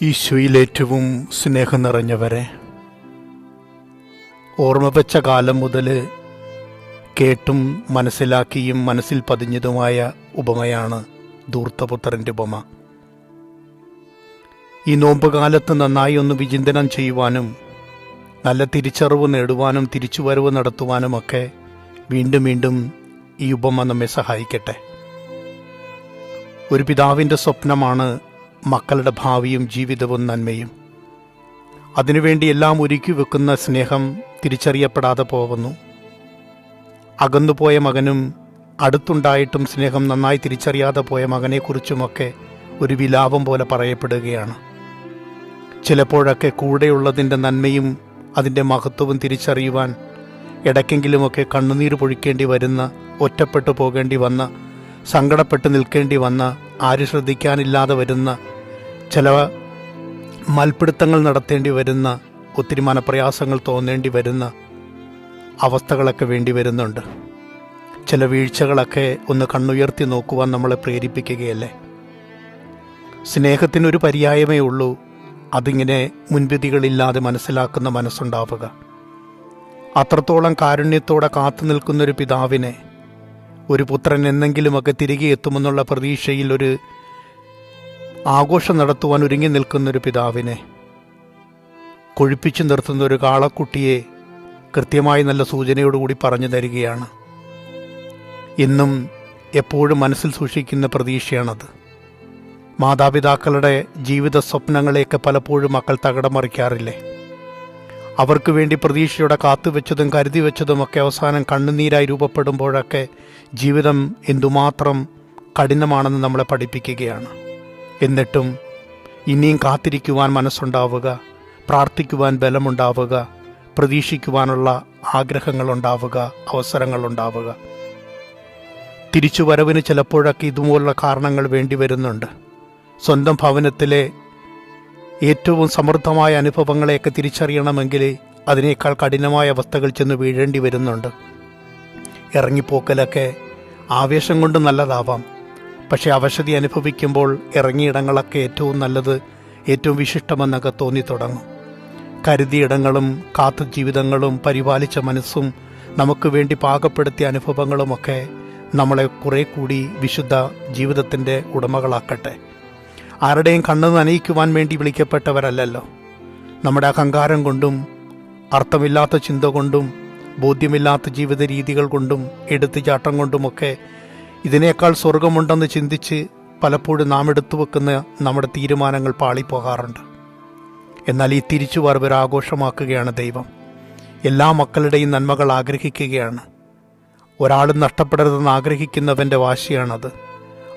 ഈശോയിൽ ഏറ്റവും സ്നേഹം നിറഞ്ഞവരെ ഓർമ്മ വെച്ച കാലം മുതൽ കേട്ടും മനസ്സിലാക്കിയും മനസ്സിൽ പതിഞ്ഞതുമായ ഉപമയാണ് ധൂർത്തപുത്രന്റെ ഉപമ. ഈ നോമ്പ് കാലത്ത് നന്നായി ഒന്ന് വിചിന്തനം ചെയ്യുവാനും നല്ല തിരിച്ചറിവ് നേടുവാനും തിരിച്ചുവരവ് നടത്തുവാനുമൊക്കെ വീണ്ടും വീണ്ടും ഈ ഉപമ നമ്മെ സഹായിക്കട്ടെ. ഒരു പിതാവിന്റെ സ്വപ്നമാണ് മക്കളുടെ ഭാവിയും ജീവിതവും നന്മയും. അതിനുവേണ്ടി എല്ലാം ഒരുക്കി വെക്കുന്ന സ്നേഹം തിരിച്ചറിയപ്പെടാതെ പോകുന്നു. അകന്നുപോയ മകനും അടുത്തുണ്ടായിട്ടും സ്നേഹം നന്നായി തിരിച്ചറിയാതെ പോയ മകനെക്കുറിച്ചുമൊക്കെ ഒരു വിലാപം പോലെ പറയപ്പെടുകയാണ്. ചിലപ്പോഴൊക്കെ കൂടെയുള്ളതിന്റെ നന്മയും അതിന്റെ മഹത്വവും തിരിച്ചറിയുവാൻ ഇടയ്ക്കെങ്കിലുമൊക്കെ കണ്ണുനീർ പൊഴിക്കേണ്ടി വരുന്ന ഒറ്റപ്പെട്ടു പോകേണ്ടി വന്ന സങ്കടപ്പെട്ട് നിൽക്കേണ്ടി വന്ന ആര് ശ്രദ്ധിക്കാനില്ലാതെ വരുന്ന ചില മൽപിടുത്തങ്ങൾ നടത്തേണ്ടി വരുന്ന ഒത്തിരി മനപ്രയാസങ്ങൾ തോന്നേണ്ടി വരുന്ന അവസ്ഥകളൊക്കെ വേണ്ടി വരുന്നുണ്ട്. ചില വീഴ്ചകളൊക്കെ ഒന്ന് കണ്ണുയർത്തി നോക്കുവാൻ നമ്മളെ പ്രേരിപ്പിക്കുകയല്ലേ? സ്നേഹത്തിനൊരു പര്യായമേ ഉള്ളൂ അതിങ്ങനെ മുൻവിധികളില്ലാതെ മനസ്സിലാക്കുന്ന മനസ്സുണ്ടാവുക. അത്രത്തോളം കാരുണ്യത്തോടെ കാത്തു നിൽക്കുന്നൊരു പിതാവിനെ ഒരു പുത്രൻ എന്നെങ്കിലുമൊക്കെ തിരികെ എത്തുമെന്നുള്ള പ്രതീക്ഷയിൽ ഒരു ആഘോഷം നടത്തുവാൻ ഒരുങ്ങി നിൽക്കുന്നൊരു പിതാവിനെ. കൊഴിപ്പിച്ചു നിർത്തുന്ന ഒരു കാളക്കുട്ടിയെ കൃത്യമായി നല്ല സൂചനയോടുകൂടി പറഞ്ഞു തരികയാണ്. ഇന്നും എപ്പോഴും മനസ്സിൽ സൂക്ഷിക്കുന്ന പ്രതീക്ഷയാണത്. മാതാപിതാക്കളുടെ ജീവിത സ്വപ്നങ്ങളെയൊക്കെ പലപ്പോഴും മക്കൾ തകടം മറിക്കാറില്ലേ അവർക്ക് വേണ്ടി പ്രതീക്ഷയോടെ കാത്തുവെച്ചതും കരുതി വെച്ചതുമൊക്കെ അവസാനം കണ്ണുനീരായി രൂപപ്പെടുമ്പോഴൊക്കെ ജീവിതം എന്തുമാത്രം കഠിനമാണെന്ന് നമ്മളെ പഠിപ്പിക്കുകയാണ്. എന്നിട്ടും ഇനിയും കാത്തിരിക്കുവാൻ മനസ്സുണ്ടാവുക പ്രാർത്ഥിക്കുവാൻ ബലമുണ്ടാവുക പ്രതീക്ഷിക്കുവാനുള്ള ആഗ്രഹങ്ങളുണ്ടാവുക അവസരങ്ങളുണ്ടാവുക. തിരിച്ചുവരവിന് ചിലപ്പോഴൊക്കെ ഇതുപോലുള്ള കാരണങ്ങൾ വേണ്ടി വരുന്നുണ്ട്. സ്വന്തം ഭവനത്തിലെ ഏറ്റവും സമൃദ്ധമായ അനുഭവങ്ങളെയൊക്കെ തിരിച്ചറിയണമെങ്കിൽ അതിനേക്കാൾ കഠിനമായ അവസ്ഥകൾ ചെന്ന് വീഴേണ്ടി വരുന്നുണ്ട്. ഇറങ്ങിപ്പോക്കലൊക്കെ ആവേശം കൊണ്ട് നല്ലതാവാം. പക്ഷെ അവശതി അനുഭവിക്കുമ്പോൾ ഇറങ്ങിയിടങ്ങളൊക്കെ ഏറ്റവും നല്ലത് ഏറ്റവും വിശിഷ്ടമെന്നൊക്കെ തോന്നി തുടങ്ങും. കരുതിയിടങ്ങളും കാത്തു ജീവിതങ്ങളും പരിപാലിച്ച മനസ്സും നമുക്ക് വേണ്ടി പാകപ്പെടുത്തിയ അനുഭവങ്ങളുമൊക്കെ നമ്മളെ കുറെ കൂടി വിശുദ്ധ ജീവിതത്തിന്റെ ഉടമകളാക്കട്ടെ. ആരുടെയും കണ്ണ് നനയിക്കുവാൻ വേണ്ടി വിളിക്കപ്പെട്ടവരല്ലല്ലോ. നമ്മുടെ അഹങ്കാരം കൊണ്ടും അർത്ഥമില്ലാത്ത ചിന്ത കൊണ്ടും ബോധ്യമില്ലാത്ത ജീവിത രീതികൾ കൊണ്ടും എടുത്തുചാട്ടം കൊണ്ടുമൊക്കെ ഇതിനേക്കാൾ സ്വർഗമുണ്ടെന്ന് ചിന്തിച്ച് പലപ്പോഴും നാം എടുത്തു വെക്കുന്ന നമ്മുടെ തീരുമാനങ്ങൾ പാളിപ്പോകാറുണ്ട്. എന്നാൽ ഈ തിരിച്ചുവരവ് ആഘോഷമാക്കുകയാണ് ദൈവം. എല്ലാ മക്കളുടെയും നന്മകൾ ആഗ്രഹിക്കുകയാണ്. ഒരാളും നഷ്ടപ്പെടരുതെന്ന് ആഗ്രഹിക്കുന്നവന്റെ വാശിയാണത്.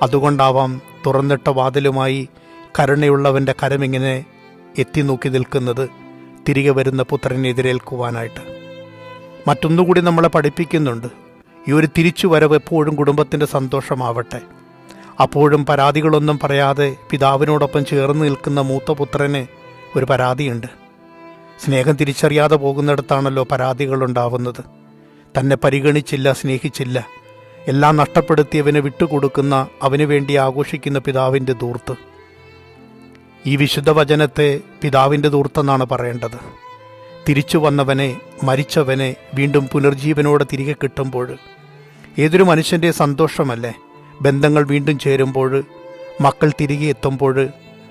അതുകൊണ്ടാവാം തുറന്നിട്ട വാതിലുമായി കരുണയുള്ളവന്റെ കരമിങ്ങനെ എത്തി നോക്കി നിൽക്കുന്നത് തിരികെ വരുന്ന പുത്രനെ എതിരേൽക്കുവാനായിട്ട് മറ്റൊന്നുകൂടി നമ്മളെ പഠിപ്പിക്കുന്നുണ്ട്. ഈ ഒരു തിരിച്ചുവരവ് എപ്പോഴും കുടുംബത്തിന്റെ സന്തോഷമാവട്ടെ. അപ്പോഴും പരാതികളൊന്നും പറയാതെ പിതാവിനോടൊപ്പം ചേർന്ന് നിൽക്കുന്ന മൂത്ത പുത്രന് ഒരു പരാതിയുണ്ട്. സ്നേഹം തിരിച്ചറിയാതെ പോകുന്നിടത്താണല്ലോ പരാതികളുണ്ടാവുന്നത്. തന്നെ പരിഗണിച്ചില്ല സ്നേഹിച്ചില്ല. എല്ലാം നഷ്ടപ്പെടുത്തിയവനെ വിട്ടുകൊടുക്കുന്ന അവന് വേണ്ടി ആഘോഷിക്കുന്ന പിതാവിന്റെ ദൂർത്ത് ഈ വിശുദ്ധ വചനത്തെ പിതാവിന്റെ ദൂർത്തെന്നാണ് പറയേണ്ടത്. തിരിച്ചു വന്നവനെ മരിച്ചവനെ വീണ്ടും പുനർജീവനോടെ തിരികെ കിട്ടുമ്പോൾ ഏതൊരു മനുഷ്യന്റെ സന്തോഷമല്ലേ? ബന്ധങ്ങൾ വീണ്ടും ചേരുമ്പോൾ മക്കൾ തിരികെ എത്തുമ്പോൾ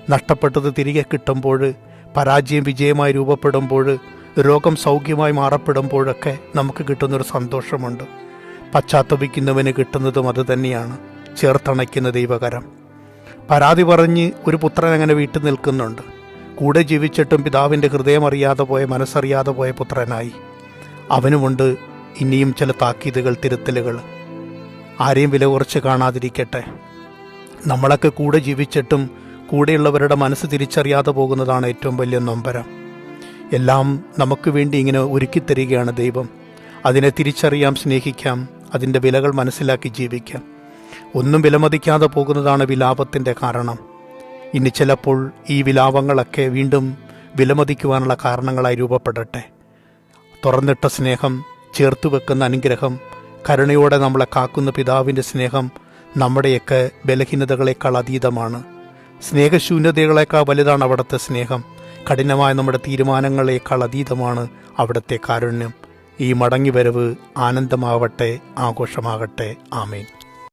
നഷ്ടപ്പെട്ടത് തിരികെ കിട്ടുമ്പോൾ പരാജയം വിജയമായി രൂപപ്പെടുമ്പോൾ രോഗം സൗഖ്യമായി മാറപ്പെടുമ്പോഴൊക്കെ നമുക്ക് കിട്ടുന്നൊരു സന്തോഷമുണ്ട്. പശ്ചാത്തപിക്കുന്നവന് കിട്ടുന്നതും അത് തന്നെയാണ്. ചേർത്തണയ്ക്കുന്ന ദൈവകരം. പരാതി പറഞ്ഞ് ഒരു പുത്രൻ അങ്ങനെ വീട്ടിൽ നിൽക്കുന്നുണ്ട്. കൂടെ ജീവിച്ചിട്ടും പിതാവിന്റെ ഹൃദയം അറിയാതെ പോയ മനസ്സറിയാതെ പോയ പുത്രനായി. അവനുമുണ്ട് ഇനിയും ചില താക്കീതുകൾ തിരുത്തലുകൾ. ആരെയും വില കുറച്ച് കാണാതിരിക്കട്ടെ. നമ്മളൊക്കെ കൂടെ ജീവിച്ചിട്ടും കൂടെയുള്ളവരുടെ മനസ്സ് തിരിച്ചറിയാതെ പോകുന്നതാണ് ഏറ്റവും വലിയ നൊമ്പരം. എല്ലാം നമുക്ക് വേണ്ടി ഇങ്ങനെ ഒരുക്കി തരികയാണ് ദൈവം. അതിനെ തിരിച്ചറിയാം സ്നേഹിക്കാം അതിന്റെ വിലകൾ മനസ്സിലാക്കി ജീവിക്കാം. ഒന്നും വിലമതിക്കാതെ പോകുന്നതാണ് വിലാപത്തിന്റെ കാരണം. ഇനി ചിലപ്പോൾ ഈ വിലാപങ്ങളൊക്കെ വീണ്ടും വിലമതിക്കുവാനുള്ള കാരണങ്ങളായി രൂപപ്പെടട്ടെ. തുറന്നിട്ട സ്നേഹം ചേർത്ത് വെക്കുന്ന അനുഗ്രഹം കരുണയോടെ നമ്മളെ കാക്കുന്ന പിതാവിന്റെ സ്നേഹം നമ്മുടെയൊക്കെ ബലഹീനതകളേക്കാൾ അതീതമാണ്. സ്നേഹശൂന്യതകളേക്കാൾ വലുതാണ് അവിടുത്തെ സ്നേഹം. കഠിനമായ നമ്മുടെ തീരുമാനങ്ങളേക്കാൾ അതീതമാണ് അവിടുത്തെ കാരുണ്യം. ഈ മടങ്ങിവരവ് ആനന്ദമാവട്ടെ ആഘോഷമാകട്ടെ. ആമേൻ.